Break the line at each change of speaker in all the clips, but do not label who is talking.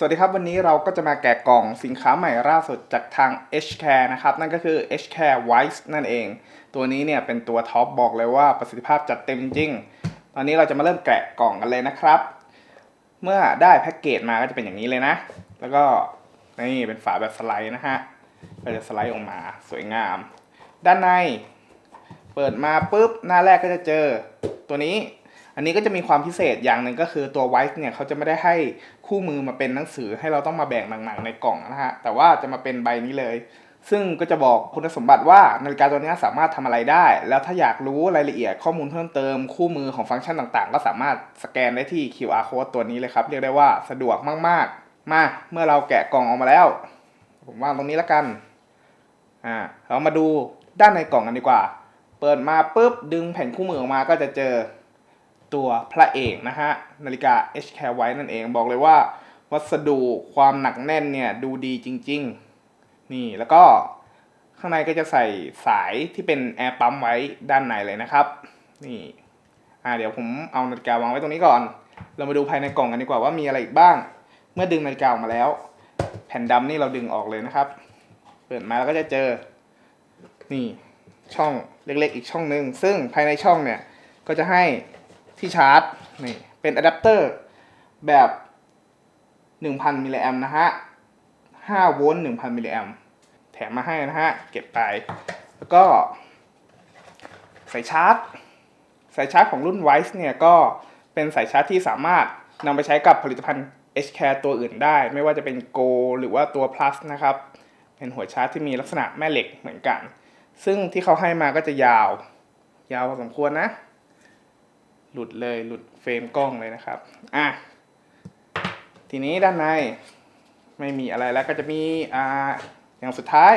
สวัสดีครับ วันนี้เราก็จะมาแกะกล่องสินค้าใหม่ล่าสุดจากทาง H Care นะครับ นั่นก็คือ H Care Wise นั่นเอง ตัวนี้เนี่ยเป็นตัวท็อปบอกเลยว่าประสิทธิภาพจัดเต็มจริง ตอนนี้เราจะมาเริ่มแกะกล่องกันเลยนะครับ เมื่อได้แพ็กเกจมาก็จะเป็นอย่างนี้เลยนะ แล้วก็นี่เป็นฝาแบบสไลด์นะฮะก็จะสไลด์ออกมาสวยงาม ด้านใน เปิดมาปุ๊บหน้าแรกก็จะเจอตัวนี้ อันนี้ก็จะมีความพิเศษอย่างหนึ่งก็คือตัวไวท์เนี่ยเขาจะไม่ได้ให้คู่มือมาเป็นหนังสือให้เราต้องมาแบ่งหนังๆในกล่องนะฮะแต่ว่าจะมาเป็นใบนี้เลย ซึ่งก็จะบอกคุณสมบัติว่านาฬิกาตัวนี้สามารถทำอะไรได้ แล้วถ้าอยากรู้รายละเอียดข้อมูลเพิ่มเติมคู่มือของฟังก์ชันต่างๆ ก็สามารถสแกนได้ที่ QR code ตัวนี้เลยครับ เรียกได้ว่าสะดวกมากๆ มาเมื่อเราแกะกล่องออกมาแล้ว ผมวางตรงนี้แล้วกันอ่าเรามาดูด้านในกล่องกันดีกว่า เปิดมาปุ๊บดึงแผ่นคู่มือออกมาก็จะเจอ ตัวพระเอกนะฮะ นาฬิกา H Care White นั่นเองบอกเลยว่า วัสดุความหนักแน่นเนี่ย ดูดีจริง ๆ นี่แล้วก็ข้างในก็จะใส่สายที่เป็นแอร์ปั๊มไว้ด้านในเลยนะครับ นี่อ่าเดี๋ยวผมเอานาฬิกาวางไว้ตรงนี้ก่อน เรามาดูภายในกล่องกันดีกว่าว่ามีอะไรอีกบ้าง เมื่อดึงนาฬิกาออกมาแล้ว แผ่นดำนี่เราดึงออกเลยนะครับ เปิดมาแล้วก็จะเจอ นี่ช่องเล็กๆ อีกช่องหนึ่งซึ่งภายในช่องเนี่ยก็จะให้ ที่ชาร์จนี่เป็นอะแดปเตอร์แบบ 1,000 มิลลิแอมนะฮะ 5 โวลต์ 1,000 มิลลิแอมแถมมาให้นะฮะ เก็บไป แล้วก็สายชาร์จสายชาร์จของรุ่น Wise เนี่ยก็เป็นสายชาร์จที่สามารถนำไปใช้กับผลิตภัณฑ์ H Care ตัวอื่นได้ ไม่ว่าจะเป็น Go หรือว่าตัว Plus นะครับ เป็นหัวชาร์จที่มีลักษณะแม่เหล็กเหมือนกัน ซึ่งที่เขาให้มาก็จะยาว ยาวพอสมควรนะ หลุดเลยหลุดเฟรมกล้องเลยนะครับอะทีนี้ด้านในไม่มีอะไรแล้วก็จะมีอ่าอย่างสุดท้าย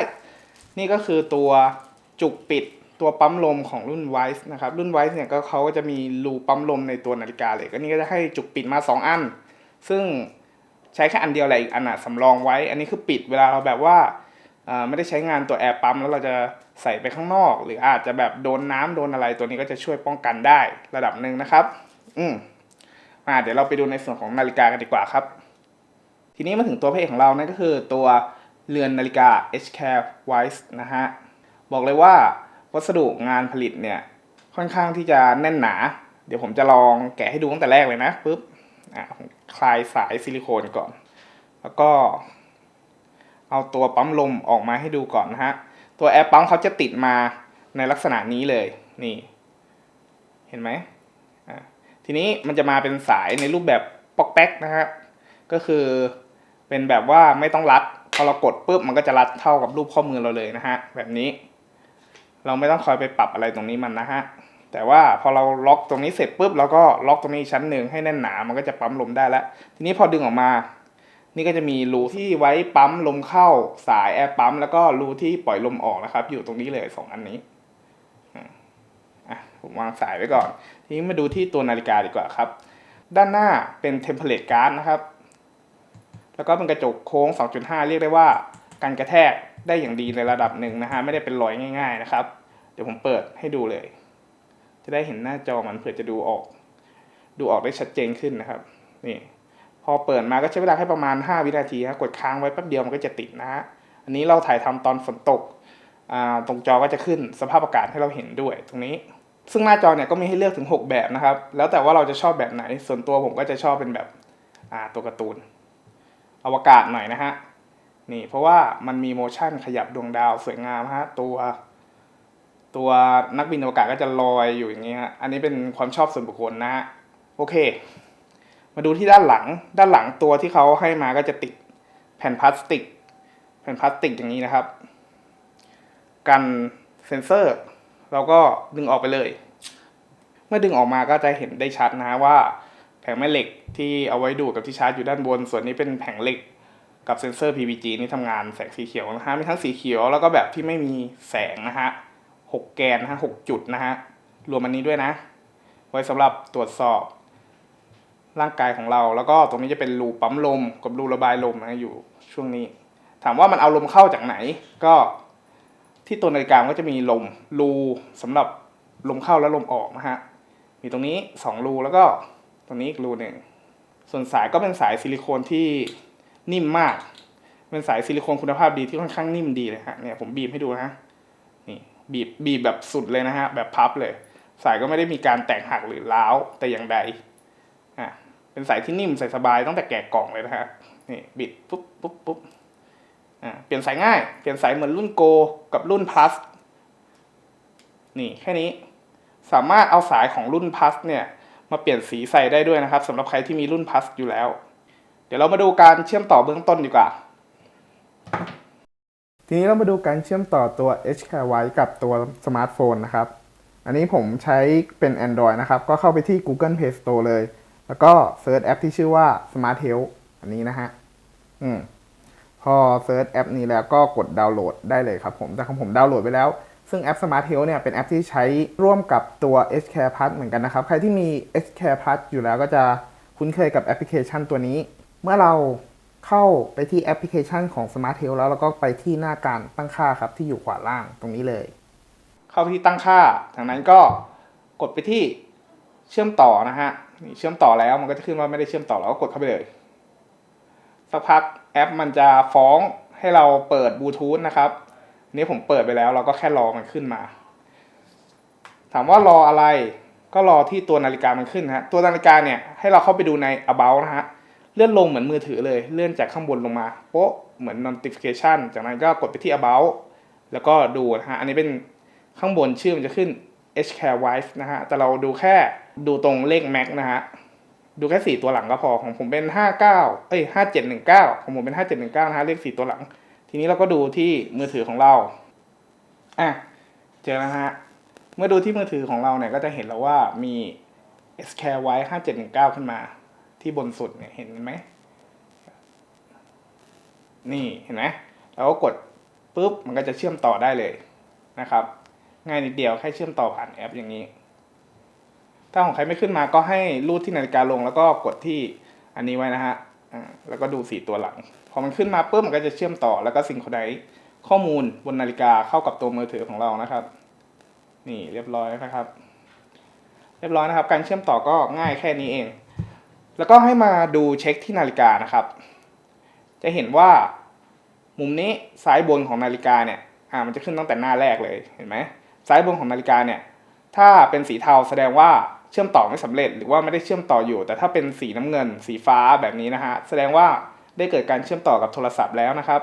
นี่ก็คือตัวจุกปิดตัวปั๊มลมของรุ่น Wise นะครับรุ่น Wise เนี่ยก็เขาก็จะมีรูปั๊มลมในตัวนาฬิกาเลยก็นี่ก็จะให้จุกปิดมา 2 อัน ซึ่งใช้แค่อันเดียวแหละอีกอันอะสำรองไว้ อันนี้คือปิดเวลาเราแบบว่า ไม่ได้ใช้งานตัวแอร์ปั๊มแล้วเราจะใส่ไปข้างนอก หรืออาจจะแบบโดนน้ำโดนอะไรตัวนี้ก็จะช่วยป้องกันได้ระดับหนึ่งนะครับ อืมมาเดี๋ยวเราไปดูในส่วนของนาฬิกากันดีกว่าครับ ทีนี้มาถึงตัวพระเอกของเรานั่นก็คือตัวเรือนนาฬิกา H Care Wise นะฮะ บอกเลยว่าวัสดุงานผลิตเนี่ย ค่อนข้างที่จะแน่นหนา เดี๋ยวผมจะลองแกะให้ดูตั้งแต่แรกเลยนะปุ๊บอะคลายสายซิลิโคนก่อน แล้วก็ เอาตัวปั๊มลมออกมาให้ดูก่อนนะฮะ ตัวแอร์ปั๊มเขาจะติดมาในลักษณะนี้เลย นี่ เห็นไหมอะทีนี้มันจะมาเป็นสายในรูปแบบป๊อกแป๊กนะฮะก็คือเป็นแบบว่าไม่ต้องรัด พอเรากดปุ๊บมันก็จะรัดเท่ากับรูปข้อมือเราเลยนะฮะ แบบนี้ เราไม่ต้องคอยไปปรับอะไรตรงนี้มันนะฮะ แต่ว่าพอเราล็อกตรงนี้เสร็จปุ๊บเราก็ล็อกตรงนี้ชั้นหนึ่งให้แน่นหนา มันก็จะปั๊มลมได้แล้ว ทีนี้พอดึงออกมา นี่ก็จะมีรูที่ไว้ปั๊มลมเข้าสายแอร์ปั๊มแล้วก็รูที่ปล่อยลมออกนะครับ อยู่ตรงนี้เลยสองอันนี้อะอะผมวางสายไว้ก่อน ทีนี้มาดูที่ตัวนาฬิกาดีกว่าครับ ด้านหน้าเป็นเทมเพลตการ์ดนะครับ แล้วก็เป็นกระจกโค้ง 2.5 เรียกได้ว่าการกระแทกได้อย่างดีในระดับหนึ่งนะฮะไม่ได้เป็นรอยง่ายๆนะครับ เดี๋ยวผมเปิดให้ดูเลย จะได้เห็นหน้าจอมันเผื่อจะดูออก ดูออกได้ชัดเจนขึ้นนะครับ นี่ พอเปิดมาก็ใช้เวลาแค่ประมาณ 5 วินาทีครับกดค้างไว้แป๊บเดียวมันก็จะติดนะฮะอันนี้เราถ่ายทำตอนฝนตกตรงจอก็จะขึ้นสภาพอากาศให้เราเห็นด้วยตรงนี้ ซึ่งหน้าจอเนี่ยก็มีให้เลือกถึง 6 แบบนะครับ แล้วแต่ว่าเราจะชอบแบบไหน ส่วนตัวผมก็จะชอบเป็นแบบตัวการ์ตูน อวกาศหน่อยนะฮะนี่เพราะว่ามันมีโมชั่นขยับดวงดาวสวยงามฮะตัว ตัวนักบินอวกาศก็จะลอยอยู่อย่างเงี้ยฮะอันนี้เป็นความชอบส่วนบุคคลนะฮะโอเค มาดูที่ด้านหลัง ด้านหลังตัวที่เขาให้มาก็จะติดแผ่นพลาสติก แผ่นพลาสติกอย่างนี้นะครับ กันเซนเซอร์เราก็ดึงออกไปเลย เมื่อดึงออกมาก็จะเห็นได้ชัดนะฮะว่าแผงแม่เหล็กที่เอาไว้ดูดกับที่ชาร์จอยู่ด้านบน ส่วนนี้เป็นแผงเหล็กกับเซนเซอร์ PVG นี่ทำงานแสงสีเขียวนะฮะ มีทั้งสีเขียวแล้วก็แบบที่ไม่มีแสงนะฮะหกแกนนะฮะหกจุดนะฮะ รวมอันนี้ด้วยนะ ไว้สำหรับตรวจสอบ ร่างกายของเรา แล้วก็ตรงนี้จะเป็นรูปั๊มลมกับรูระบายลมนะอยู่ช่วงนี้ ถามว่ามันเอาลมเข้าจากไหน ก็ที่ตัวนาฬิกามก็จะมีลมรูสำหรับลมเข้าและลมออกนะฮะมีตรงนี้สองรูแล้วก็ตรงนี้อีกรูหนึ่งส่วนสายก็เป็นสายซิลิโคนที่นิ่มมาก เป็นสายซิลิโคนคุณภาพดีที่ค่อนข้างนิ่มดีเลยฮะเนี่ยผมบีบให้ดูนะนี่บีบบีบแบบสุดเลยนะฮะแบบพับเลย สายก็ไม่ได้มีการแตกหักหรือร้าวแต่อย่างใด เป็นสายที่นิ่มใส่สบายตั้งแต่แกะกล่องเลยนะฮะนี่บิดปุ๊บปุ๊บปุ๊บอ่าเปลี่ยนสายง่าย เปลี่ยนสายเหมือนรุ่นโกกับรุ่น plus นี่แค่นี้สามารถเอาสายของรุ่น plus เนี่ยมาเปลี่ยนสีใส่ได้ด้วยนะครับสำหรับใครที่มีรุ่น plus อยู่แล้ว เดี๋ยวเรามาดูการเชื่อมต่อเบื้องต้นดีกว่า ทีนี้เรามาดูการเชื่อมต่อตัว HK White กับตัวสมาร์ทโฟนนะครับ อันนี้ผมใช้เป็น Android นะครับ ก็เข้าไปที่ Google Play Store เลย แล้วก็เซิร์ชแอปที่ชื่อว่า Smart Health อันนี้นะฮะ อืม พอเซิร์ชแอปนี้แล้วก็กดดาวน์โหลดได้เลยครับผม แต่ของผมดาวน์โหลดไปแล้ว ซึ่งแอป Smart Health เนี่ยเป็นแอปที่ใช้ร่วมกับตัว HCare Plus เหมือนกันนะครับ ใครที่มี HCare Plus อยู่แล้วก็จะคุ้นเคยกับแอปพลิเคชันตัวนี้ เมื่อเราเข้าไปที่แอปพลิเคชันของ Smart Health แล้วเราก็ไปที่หน้าการตั้งค่าครับที่อยู่ขวาล่างตรงนี้เลย เข้าไปที่ตั้งค่า จากนั้นก็กดไปที่เชื่อมต่อนะฮะ นี่เชื่อมต่อแล้วมันก็จะขึ้นว่าไม่ได้เชื่อมต่อเราก็กดเข้าไปเลยสักพักแอปมันจะฟ้องให้เราเปิดบลูทูธนะครับนนี้ผมเปิดไปแล้วเราก็แค่รอมันขึ้นมา ถามว่ารออะไรก็รอที่ตัวนาฬิกามันขึ้นนะฮะตัวนาฬิกาเนี่ยให้เราเข้าไปดูใน about นะฮะเลื่อนลงเหมือนมือถือเลย เลื่อนจากข้างบนลงมาโป๊ะเหมือน notification จากนั้นก็กดไปที่ about แล้วก็ดูนะฮะอันนี้เป็นข้างบนชื่อมันจะขึ้น HCare Wife นะฮะ แต่เราดูแค่ดูตรงเลข Mac นะฮะ ดูแค่สี่ตัวหลังก็พอ ของผมเป็นห้าเอ้ยห้าเจ็ดหนึ่งเก้าของผมเป็นห้าเจ็ดหนึ่งเก้านะฮะ เลขสี่ตัวหลัง ทีนี้เราก็ดูที่มือถือของเรา อะ เจอนะฮะ เมื่อดูที่มือถือของเราเนี่ย ก็จะเห็นแล้วว่ามี S Care Y ห้าเจ็ดหนึ่งเก้าขึ้นมา ที่บนสุดเนี่ยเห็นไหม นี่เห็นไหมเราก็กดปุ๊บ มันก็จะเชื่อมต่อได้เลยนะครับ ง่ายนิดเดียวแค่เชื่อมต่อผ่านแอปอย่างนี้ ถ้าของใครไม่ขึ้นมาก็ให้รูดที่นาฬิกาลงแล้วก็กดที่อันนี้ไว้นะฮะแล้วก็ดูสีตัวหลัง พอมันขึ้นมาปุ๊บมันก็จะเชื่อมต่อแล้วก็ซิงโครไนซ์ข้อมูลบนนาฬิกาเข้ากับตัวมือถือของเรานะครับ นี่เรียบร้อยนะครับ เรียบร้อยนะครับ การเชื่อมต่อก็ง่ายแค่นี้เอง แล้วก็ให้มาดูเช็คที่นาฬิกานะครับ จะเห็นว่ามุมนี้ซ้ายบนของนาฬิกาเนี่ย อ่า มันจะขึ้นตั้งแต่หน้าแรกเลย เห็นไหม ซ้ายบนของนาฬิกาเนี่ยถ้าเป็นสีเทาแสดงว่าเชื่อมต่อไม่สำเร็จ หรือว่าไม่ได้เชื่อมต่ออยู่ แต่ถ้าเป็นสีน้ำเงิน สีฟ้าแบบนี้นะฮะแสดงว่าได้เกิดการเชื่อมต่อกับโทรศัพท์แล้วนะครับ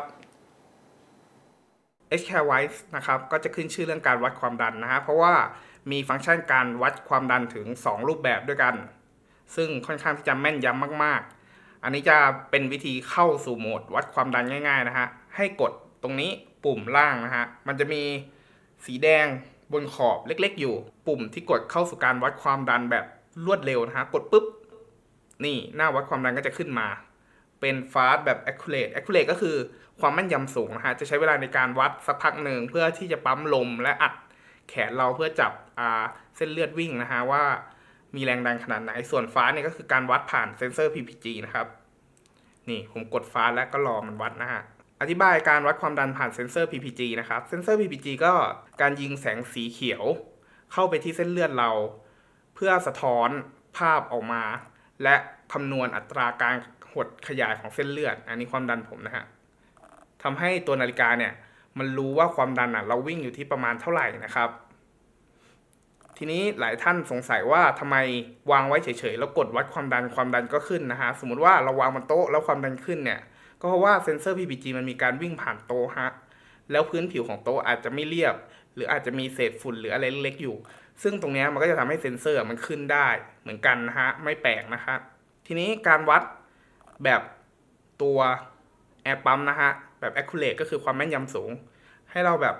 HCare Wise นะครับก็จะขึ้นชื่อเรื่องการวัดความดันนะฮะเพราะว่ามีฟังก์ชันการวัดความดันถึง 2 รูปแบบด้วยกัน ซึ่งค่อนข้างที่จะแม่นยำมาก ๆ อันนี้จะเป็นวิธีเข้าสู่โหมดวัดความดันง่าย ๆ นะฮะให้กดตรงนี้ปุ่มล่างนะฮะมันจะมี สีแดงบนขอบเล็กๆ อยู่ ปุ่มที่กดเข้าสู่การวัดความดันแบบรวดเร็วนะฮะ กดปุ๊บ นี่หน้าวัดความดันก็จะขึ้นมา เป็น fast แบบ accurate accurate ก็คือความแม่นยำสูงนะฮะ จะใช้เวลาในการวัดสักพักหนึ่งเพื่อที่จะปั๊มลมและอัดแขนเราเพื่อจับเส้นเลือดวิ่งนะฮะว่ามีแรงดันขนาดไหน ส่วนฟ้าเนี่ยก็คือการวัดผ่านเซนเซอร์ PPG นะครับ นี่ผมกดฟ้าแล้วก็รอมันวัดนะฮะ อธิบายการวัดความดันผ่านเซนเซอร์ PPG นะครับ เซนเซอร์ PPG ก็การยิงแสงสีเขียวเข้าไปที่เส้นเลือดเรา เพื่อสะท้อนภาพออกมา และคำนวณอัตราการหดขยายของเส้นเลือด อันนี้ความดันผมนะฮะทำให้ตัวนาฬิกาเนี่ยมันรู้ว่าความดันอะเราวิ่งอยู่ที่ประมาณเท่าไหร่นะครับ ทีนี้หลายท่านสงสัยว่าทำไมวางไว้เฉยๆแล้วกดวัดความดันความดันก็ขึ้นนะฮะสมมติว่าเราวางบนโต๊ะแล้วความดันขึ้นเนี่ย ก็เพราะว่าเซ็นเซอร์ PPG มันมีการวิ่งผ่านโต๊ะฮะแล้วพื้นผิวของโต๊ะอาจจะไม่เรียบ หรืออาจจะมีเศษฝุ่นหรืออะไรเล็กๆอยู่ ซึ่งตรงนี้มันก็จะทำให้เซ็นเซอร์มันขึ้นได้เหมือนกันนะฮะไม่แปลกนะครับ ทีนี้การวัดแบบตัวแอร์ปั๊มนะฮะแบบ accurate ก็คือความแม่นยำสูง ให้เราแบบ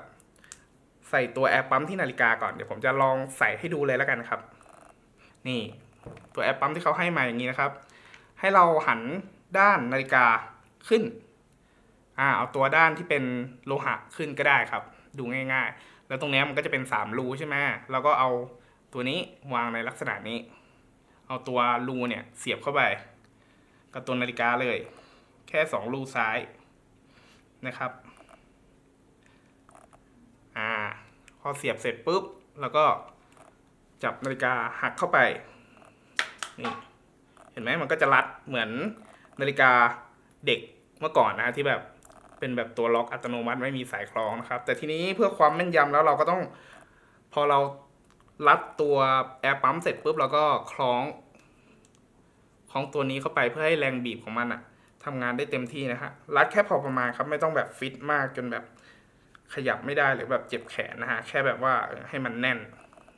ใส่ตัวแอร์ปั๊มที่นาฬิกาก่อนเดี๋ยวผมจะลองใส่ให้ดูเลยแล้วกันครับ นี่ตัวแอร์ปั๊มที่เขาให้มาอย่างนี้นะครับ ให้เราหันด้านนาฬิกา ขึ้นอ่าเอาตัวด้านที่เป็นโลหะขึ้นก็ได้ครับ ดูง่ายๆ แล้วตรงนี้มันก็จะเป็นสามรูใช่ไหมแล้วก็เอาตัวนี้วางในลักษณะนี้ เอาตัวรูเนี่ยเสียบเข้าไป กับตัวนาฬิกาเลย แค่สองรูซ้ายนะครับอ่าพอเสียบเสร็จปุ๊บ แล้วก็จับนาฬิกาหักเข้าไปนี่เห็นไหมมันก็จะรัดเหมือนนาฬิกา เด็กเมื่อก่อนนะฮะที่แบบเป็นแบบตัวล็อกอัตโนมัติไม่มีสายคล้องนะครับ แต่ทีนี้เพื่อความแม่นยำแล้วเราก็ต้อง พอเรารัดตัวแอร์ปั๊มเสร็จปุ๊บเราก็คล้องคล้องตัวนี้เข้าไปเพื่อให้แรงบีบของมันอะทำงานได้เต็มที่นะฮะรัดแค่พอประมาณครับ ไม่ต้องแบบฟิตมากจนแบบขยับไม่ได้หรือแบบเจ็บแขนนะฮะแค่แบบว่าให้มันแน่น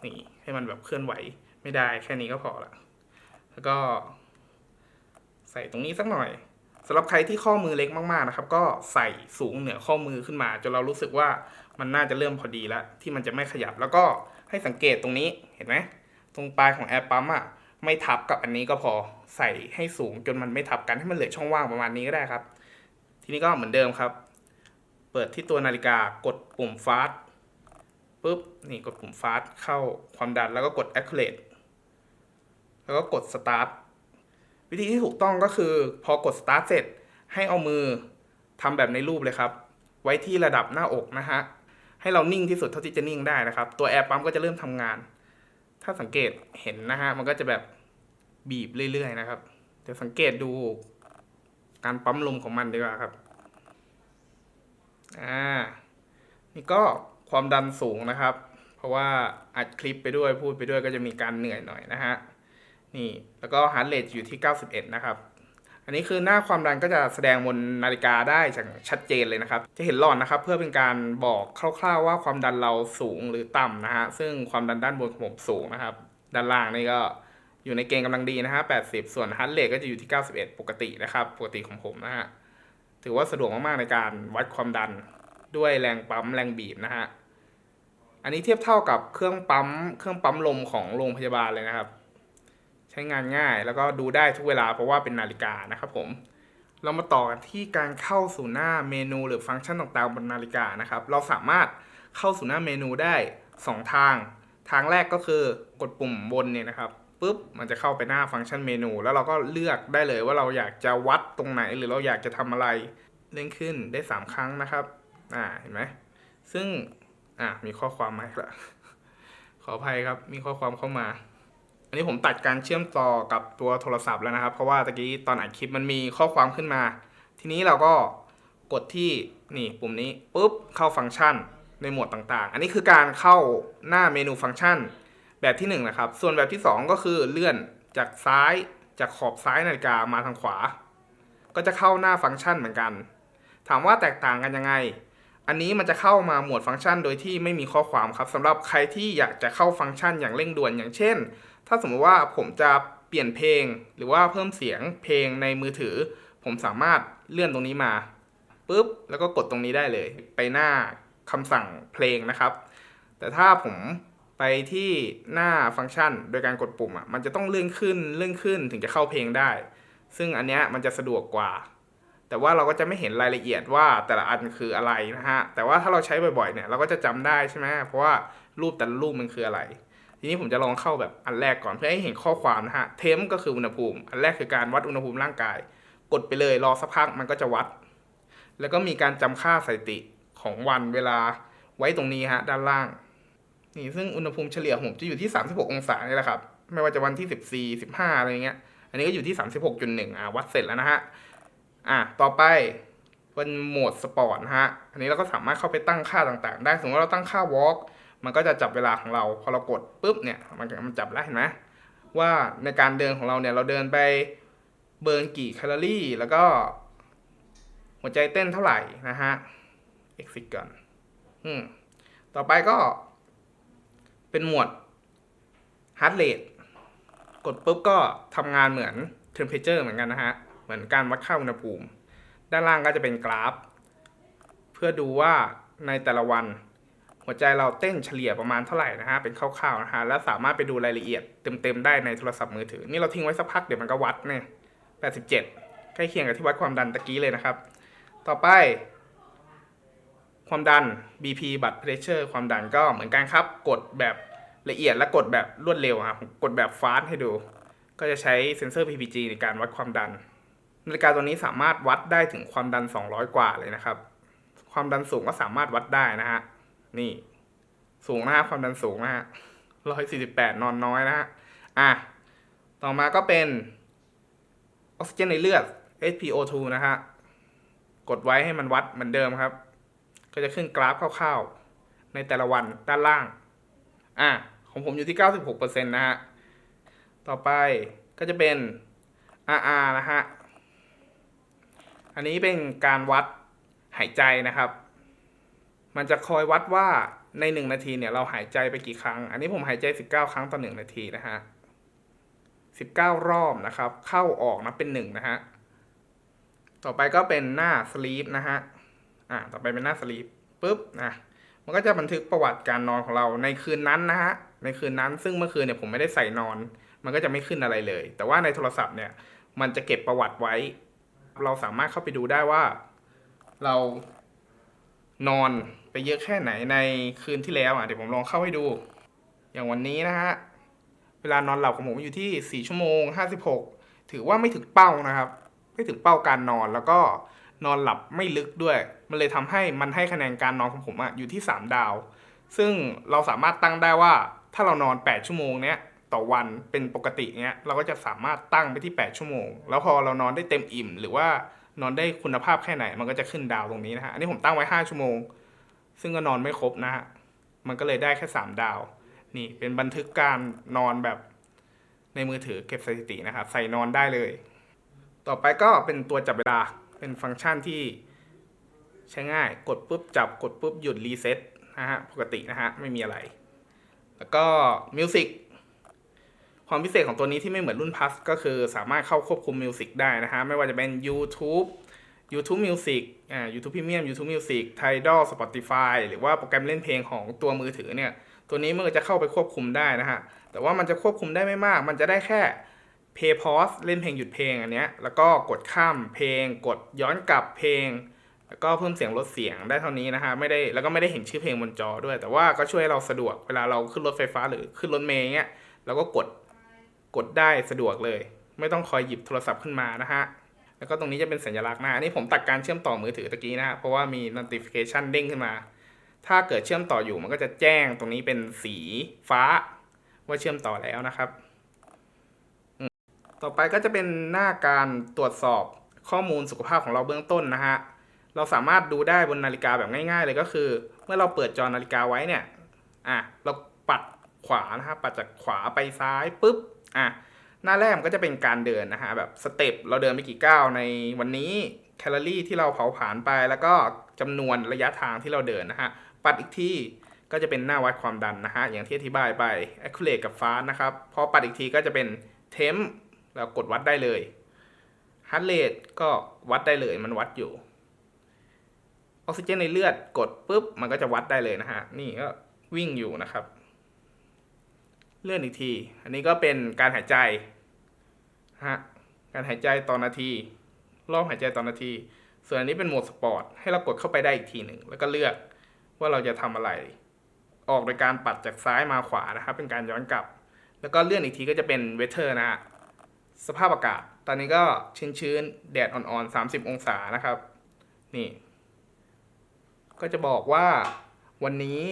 นี่ให้มันแบบเคลื่อนไหวไม่ได้แค่นี้ก็พอละแล้วก็ ใส่ตรงนี้สักหน่อย สำหรับใครที่ข้อมือเล็กมากๆนะครับ ก็ใส่สูงเหนือข้อมือขึ้นมาจนเรารู้สึกว่ามันน่าจะเริ่มพอดีแล้ว ที่มันจะไม่ขยับแล้วก็ให้สังเกตตรงนี้เห็นไหมตรงปลายของแอร์ปั๊มอะไม่ทับกับอันนี้ก็พอใส่ให้สูงจนมันไม่ทับกันให้มันเหลือช่องว่างประมาณนี้ก็ได้ครับ ทีนี้ก็เหมือนเดิมครับ เปิดที่ตัวนาฬิกากดปุ่มฟาส์ปุ๊บนี่กดปุ่มฟาส์เข้าความดันแล้วก็กด accurate แล้วก็กด start วิธีที่ถูกต้องก็คือพอกด start เสร็จให้เอามือทำแบบในรูปเลยครับ ไว้ที่ระดับหน้าอกนะฮะ ให้เรานิ่งที่สุดเท่าที่จะนิ่งได้นะครับ ตัวแอร์ปั๊มก็จะเริ่มทำงาน ถ้าสังเกตเห็นนะฮะ มันก็จะแบบบีบเรื่อยๆนะครับ เดี๋ยวสังเกตดูการปั๊มลมของมันดีกว่าครับ อ่า นี่ก็ความดันสูงนะครับ เพราะว่าอัดคลิปไปด้วยพูดไปด้วยก็จะมีการเหนื่อยหน่อยนะฮะ นี่แล้วก็ฮาร์ดเรทอยู่ที่ 91 นะครับ อันนี้คือหน้าความดันก็จะแสดงบนนาฬิกาได้อย่างชัดเจนเลยนะครับ จะเห็นหลอดนะครับ เพื่อเป็นการบอกคร่าวๆว่าความดันเราสูงหรือต่ำนะฮะซึ่งความดันด้านบนของผมสูงนะครับ ด้านล่างนี่ก็อยู่ในเกณฑ์กำลังดีนะฮะ 80 ส่วนฮาร์ดเรทก็จะอยู่ที่ 91 ปกตินะครับ ปกติของผมนะฮะ ถือว่าสะดวกมากๆในการวัดความดันด้วยแรงปั๊มแรงบีบนะฮะ อันนี้เทียบเท่ากับเครื่องปั๊มเครื่องปั๊มลมของโรงพยาบาลเลยนะครับ ใช้งานง่ายแล้วก็ดูได้ทุกเวลาเพราะว่าเป็นนาฬิกานะครับผม เรามาต่อกันที่การเข้าสู่หน้าเมนูหรือฟังก์ชันต่างๆบนนาฬิกานะครับ เราสามารถเข้าสู่หน้าเมนูได้ 2 ทาง ทางแรกก็คือกดปุ่มบนเนี่ยนะครับปุ๊บมันจะเข้าไปหน้าฟังก์ชันเมนู แล้วเราก็เลือกได้เลยว่าเราอยากจะวัดตรงไหนหรือเราอยากจะทำอะไรเล่นขึ้นได้ 3 ครั้งนะครับอ่าเห็นไหมซึ่งอ่ามีข้อความมาอีกละขออภัยครับมีข้อความเข้ามา อันนี้ผมตัดการเชื่อมต่อกับตัวโทรศัพท์แล้วนะครับ เพราะว่าตะกี้ตอนอัดคลิปมันมีข้อความขึ้นมา ทีนี้เราก็กดที่นี่ปุ่มนี้ปุ๊บเข้าฟังก์ชันในหมวดต่างๆ อันนี้คือการเข้าหน้าเมนูฟังก์ชันแบบที่1นงนะครับ ส่วนแบบที่ 2 ก็คือเลื่อนจากซ้ายจากขอบซ้ายนาฬิกามาทางขวา ก็จะเข้าหน้าฟังก์ชันเหมือนกัน ถามว่าแตกต่างกันยังไง อันนี้มันจะเข้ามาหมวดฟังก์ชันโดยที่ไม่มีข้อความครับสำหรับใครที่อยากจะเข้าฟังก์ชันอย่างเร่งด่วนอย่างเช่น ถ้าสมมติว่าผมจะเปลี่ยนเพลง หรือว่าเพิ่มเสียงเพลงในมือถือ ผมสามารถเลื่อนตรงนี้มาปุ๊บแล้วก็กดตรงนี้ได้เลย ไปหน้าคำสั่งเพลงนะครับ แต่ถ้าผมไปที่หน้าฟังก์ชันโดยการกดปุ่มอะมันจะต้องเลื่อนขึ้นเลื่อนขึ้นถึงจะเข้าเพลงได้ ซึ่งอันเนี้ยมันจะสะดวกกว่า แต่ว่าเราก็จะไม่เห็นรายละเอียดว่าแต่ละอันคืออะไรนะฮะแต่ว่าถ้าเราใช้บ่อยๆเนี่ยเราก็จะจำได้ใช่ไหมเพราะว่ารูปแต่ละรูปมันคืออะไร ทีนี้ผมจะลองเข้าแบบอันแรกก่อนเพื่อให้เห็นข้อความนะฮะเทมก็คืออุณหภูมิ อันแรกคือการวัดอุณหภูมิร่างกาย กดไปเลยรอสักพักมันก็จะวัด แล้วก็มีการจำค่าสถิติของวันเวลาไว้ตรงนี้ฮะด้านล่างนี่ซึ่งอุณหภูมิเฉลี่ยผมจะอยู่ที่ 36 องศานี่แหละครับ ไม่ว่าจะวันที่ 14 15 อะไรเงี้ย อันนี้ก็อยู่ที่ 36.1อะวัดเสร็จแล้วนะฮะ อะต่อไปเป็นโหมดสปอร์ตนะฮะ อันนี้เราก็สามารถเข้าไปตั้งค่าต่างๆ ได้ สมมติว่าเราตั้งค่าวอล์ก มันก็จะจับเวลาของเราพอเรากดปุ๊บเนี่ยมันมันจับแล้วเห็นไหมว่าในการเดินของเราเนี่ยเราเดินไปเบิร์นกี่แคลอรี่ แล้วก็หัวใจเต้นเท่าไหร่นะฮะ exit ก่อนอืมต่อไปก็ เป็นหมวด heart rate กดปุ๊บก็ทำงานเหมือน temperature เหมือนกันนะฮะ เหมือนการวัดค่าอุณหภูมิ ด้านล่างก็จะเป็นกราฟ เพื่อดูว่าในแต่ละวัน หัวใจเราเต้นเฉลี่ยประมาณเท่าไหร่นะฮะเป็นคร่าวๆนะฮะแล้วสามารถไปดูรายละเอียดเต็มๆได้ในโทรศัพท์มือถือ นี่เราทิ้งไว้สักพักเดี๋ยวมันก็วัดเนี่ย87ใกล้เคียงกับที่วัดความดันตะกี้เลยนะครับ ต่อไป ความดัน BP บัตรเพรสเชอร์ความดันก็เหมือนกันครับ กดแบบละเอียดและกดแบบรวดเร็วครับกดแบบฟาสต์ให้ดู ก็จะใช้เซ็นเซอร์ PPG ในการวัดความดันนาฬิกาตัวนี้สามารถวัดได้ถึงความดัน 200 กว่าเลยนะครับ ความดันสูงก็สามารถวัดได้นะฮะ นี่ สูงนะฮะความดันสูงนะฮะร้อยสี่สิบแปดนอนน้อยนะฮะ อะ ต่อมาก็เป็นออกซิเจนในเลือด SpO2 นะฮะ กดไว้ให้มันวัดเหมือนเดิมครับ ก็จะขึ้นกราฟคร่าวๆ ในแต่ละวันด้านล่าง อะ ของผมอยู่ที่ 96%นะฮะ ต่อไปก็จะเป็น RR นะฮะ อันนี้เป็นการวัดหายใจนะครับ มันจะคอยวัดว่าใน 1 นาทีเนี่ยเราหายใจไปกี่ครั้ง อันนี้ผมหายใจ 19 ครั้งต่อ 1 นาทีนะฮะ 19 รอบนะครับ เข้าออกนะเป็น 1 นะฮะ ต่อไปก็เป็นหน้า sleep นะฮะ อ่า ต่อไปเป็นหน้า sleep ปุ๊บนะมันก็จะบันทึกประวัติการนอนของเราในคืนนั้นนะฮะ ในคืนนั้น ซึ่งเมื่อคืนเนี่ยผมไม่ได้ใส่นอน มันก็จะไม่ขึ้นอะไรเลย แต่ว่าในโทรศัพท์เนี่ย มันจะเก็บประวัติไว้ เราสามารถเข้าไปดูได้ว่า เรานอน ไปเยอะแค่ไหนในคืนที่แล้วอะเดี๋ยวผมลองเข้าให้ดู อย่างวันนี้นะฮะเวลานอนหลับของผมอยู่ที่ 4 ชั่วโมง 56 ถือว่าไม่ถึงเป้านะครับ ไม่ถึงเป้าการนอนแล้วก็นอนหลับไม่ลึกด้วย มันเลยทำให้มันให้คะแนนการนอนของผมอะอยู่ที่ 3 ดาว ซึ่งเราสามารถตั้งได้ว่าถ้าเรานอน 8 ชั่วโมงเนี้ยต่อวันเป็นปกติเนี้ยเราก็จะสามารถตั้งไปที่ 8 ชั่วโมง แล้วพอเรานอนได้เต็มอิ่ม หรือว่านอนได้คุณภาพแค่ไหนมันก็จะขึ้นดาวตรงนี้นะฮะอันนี้ผมตั้งไว้ 5 ชั่วโมง ซึ่งก็นอนไม่ครบนะฮะมันก็เลยได้แค่3ดาว นี่เป็นบันทึกการนอนแบบในมือถือเก็บสถิตินะครับ ใส่นอนได้เลย ต่อไปก็เป็นตัวจับเวลาเป็นฟังก์ชันที่ใช้ง่าย กดปุ๊บจับกดปุ๊บหยุดรีเซ็ตนะฮะปกตินะฮะไม่มีอะไร แล้วก็มิวสิกความพิเศษของตัวนี้ที่ไม่เหมือนรุ่น Plus ก็คือสามารถเข้าควบคุมมิวสิกได้นะฮะไม่ว่าจะเป็น YouTube YouTube Music อ่า YouTube Premium YouTube Music Tidal Spotify หรือว่าโปรแกรมเล่นเพลงของตัวมือถือเนี่ย ตัวนี้มันก็จะเข้าไปควบคุมได้นะฮะ แต่ว่ามันจะควบคุมได้ไม่มาก มันจะได้แค่ Play Pause เล่นเพลงหยุดเพลงอันเนี้ย แล้วก็กดข้ามเพลง กดย้อนกลับเพลง แล้วก็เพิ่มเสียงลดเสียงได้เท่านี้นะฮะ ไม่ได้ แล้วก็ไม่ได้เห็นชื่อเพลงบนจอด้วย แต่ว่าก็ช่วยเราสะดวก เวลาเราขึ้นรถไฟฟ้าหรือขึ้นรถเมล์เงี้ย เราก็กด กดได้สะดวกเลย ไม่ต้องคอยหยิบโทรศัพท์ขึ้นมานะฮะ แล้วก็ตรงนี้จะเป็นสัญลักษณ์นะอันนี้ผมตัดการเชื่อมต่อมือถือตะกี้นะ เพราะว่ามี notification เด้งขึ้นมา ถ้าเกิดเชื่อมต่ออยู่มันก็จะแจ้งตรงนี้เป็นสีฟ้า ว่าเชื่อมต่อแล้วนะครับ ต่อไปก็จะเป็นหน้าการตรวจสอบข้อมูลสุขภาพของเราเบื้องต้นนะฮะ เราสามารถดูได้บนนาฬิกาแบบง่าย ๆ เลยก็คือ เมื่อเราเปิดจอนาฬิกาไว้เนี่ย อะ เราปัดขวานะฮะ ปัดจากขวาไปซ้ายปุ๊บ อะ หน้าแรกมันก็จะเป็นการเดินนะฮะแบบสเต็ปเราเดินไปกี่ก้าวในวันนี้แคลอรี่ที่เราเผาผลาญไป แล้วก็จำนวนระยะทางที่เราเดินนะฮะปัดอีกทีก็จะเป็นหน้าวัดความดันนะฮะอย่างที่อธิบายไป accurate กับ fast นะครับพอปัดอีกทีก็จะเป็น temp แล้วกดวัดได้เลย heart rate ก็วัดได้เลยมันวัดอยู่ออกซิเจนในเลือดกดปุ๊บมันก็จะวัดได้เลยนะฮะนี่ก็วิ่งอยู่นะครับ เลื่อนอีกที อันนี้ก็เป็นการหายใจนะฮะการหายใจต่อนาที รอบหายใจต่อนาที ส่วนอันนี้เป็นโหมดสปอร์ต ให้เรากดเข้าไปได้อีกทีหนึ่ง แล้วก็เลือกว่าเราจะทำอะไร ออกโดยการปัดจากซ้ายมาขวานะครับ เป็นการย้อนกลับ แล้วก็เลื่อนอีกทีก็จะเป็นเวเทอร์นะฮะ สภาพอากาศ ตอนนี้ก็ชื้นๆ แดดอ่อนๆ 30 องศานะครับ นี่ ก็จะบอกว่าวันนี้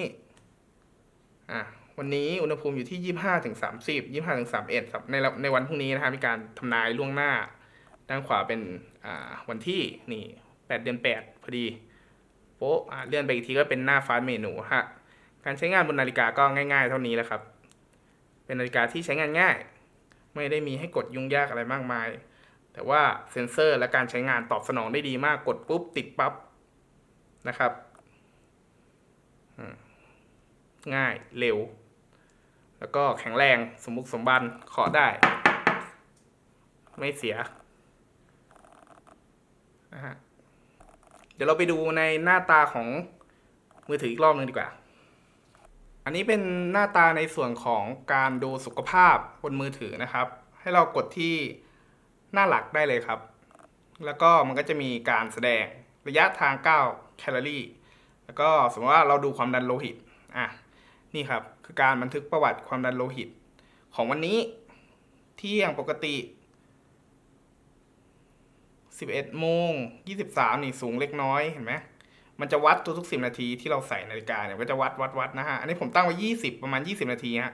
อะ วันนี้อุณหภูมิอยู่ที่ 25ถึง30 25ถึง31ครับในในวันพรุ่งนี้นะฮะมีการทำนายล่วงหน้า ด้านขวาเป็นอ่าวันที่นี่ 8 เดือน 8 พอดีโป๊ะอะเลื่อนไปอีกทีก็เป็นหน้าฟ้าเมนูฮะการใช้งานบนนาฬิกาก็ง่าย ๆ เท่านี้แหละครับ เป็นนาฬิกาที่ใช้งานง่าย ไม่ได้มีให้กดยุ่งยากอะไรมากมาย แต่ว่าเซ็นเซอร์และการใช้งานตอบสนองได้ดีมากกดปุ๊บติดปั๊บนะครับง่ายเร็ว แล้วก็แข็งแรงสมบุกสมบันเคาะได้ ไม่เสียนะฮะเดี๋ยวเราไปดูในหน้าตาของมือถืออีกรอบนึงดีกว่า อันนี้เป็นหน้าตาในส่วนของการดูสุขภาพบนมือถือนะครับ ให้เรากดที่หน้าหลักได้เลยครับ แล้วก็มันก็จะมีการแสดงระยะทางก้าวแคลอรี่ แล้วก็สมมติว่าเราดูความดันโลหิต อะ นี่ครับ คือการบันทึกประวัติความดันโลหิต ของวันนี้เที่ยงปกติ 11โมง23นี่สูงเล็กน้อยเห็นไหมมันจะวัดทุกๆ10 นาทีที่เราใส่นาฬิกาเนี่ยก็จะวัดวัดวัดนะฮะ อันนี้ผมตั้งไว้ 20 ประมาณ 20 นาทีฮะ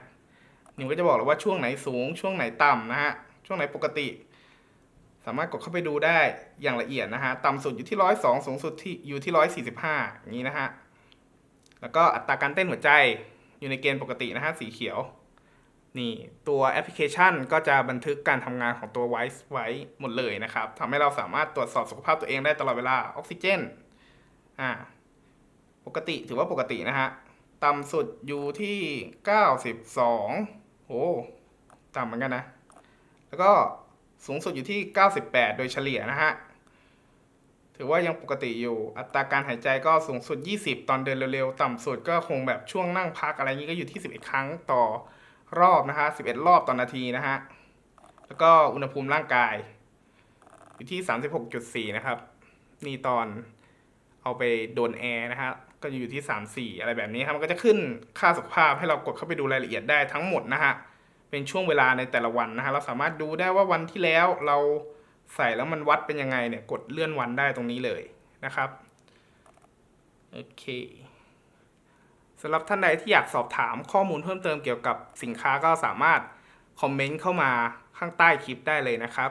นี่ก็จะบอกเลยว่าช่วงไหนสูง ช่วงไหนต่ำนะฮะ ช่วงไหนปกติ สามารถกดเข้าไปดูได้อย่างละเอียดนะฮะ ต่ำสุดอยู่ที่ร้อยสองสูงสุดที่อยู่ที่ร้อยสี่สิบห้าอย่างนี้นะฮะ แล้วก็อัตราการเต้นหัวใจ อยู่ในเกณฑ์ปกตินะฮะสีเขียว นี่ตัวแอปพลิเคชันก็จะบันทึกการทำงานของตัว Wise ไว้หมดเลยนะครับทำให้เราสามารถตรวจสอบสุขภาพตัวเองได้ตลอดเวลาออกซิเจนอ่าปกติถือว่าปกตินะฮะต่ำสุดอยู่ที่ 92โอ้ต่ำเหมือนกันนะ แล้วก็สูงสุดอยู่ที่ 98 โดยเฉลี่ยนะฮะ ถือว่ายังปกติอยู่ อัตราการหายใจก็สูงสุด 20 ตอนเดินเร็วๆ ต่ำสุดก็คงแบบช่วงนั่งพักอะไรนี้ก็อยู่ที่ 11 ครั้งต่อรอบนะฮะ 11 รอบต่อนาทีนะฮะ แล้วก็อุณหภูมิร่างกาย อยู่ที่ 36.4 นะครับ นี่ตอนเอาไปโดนแอร์นะฮะ ก็อยู่ที่ 3-4 อะไรแบบนี้ครับ มันก็จะขึ้นค่าสุขภาพให้เรากดเข้าไปดูรายละเอียดได้ทั้งหมดนะฮะ เป็นช่วงเวลาในแต่ละวันนะฮะ เราสามารถดูได้ว่าวันที่แล้วเรา ใส่แล้วมันวัดเป็นยังไงเนี่ยกดเลื่อนวันได้ตรงนี้เลยนะครับโอเคสำหรับท่านใดที่อยากสอบถามข้อมูลเพิ่มเติมเกี่ยวกับสินค้าก็สามารถคอมเมนต์เข้ามาข้างใต้คลิปได้เลยนะครับ